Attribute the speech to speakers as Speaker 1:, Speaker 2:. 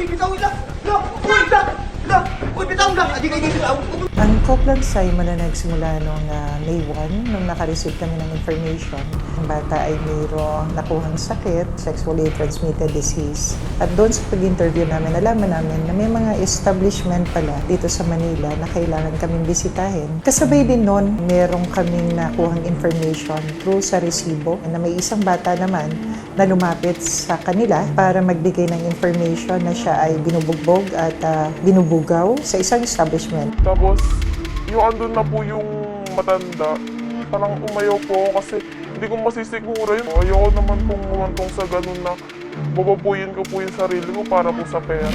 Speaker 1: Uy, bitaw lang! Lang! Uy, lang! Lang! Uy, bitaw lang! Adi kayo bitaw!
Speaker 2: Ang Copeland na nagsimula noong uh, May 1, nung nakareceive kami ng information. Ang bata ay mayroong nakuhang sakit, sexually transmitted disease. At doon sa pag-interview namin, alaman namin na may mga establishment pala dito sa Manila na kailangan kaming bisitahin. Kasabay din noon, meron kaming nakuhang information through sa resibo na may isang bata naman na lumapit sa kanila para magbigay ng information na siya ay binubugbog at ah, binubugaw sa isang establishment.
Speaker 3: Tapos, yung andun na po yung matanda, parang umayaw po kasi hindi ko masisiguro yun. Ayoko naman pong humantong sa ganun na bababuyin ko po yung sarili ko para po sa pera.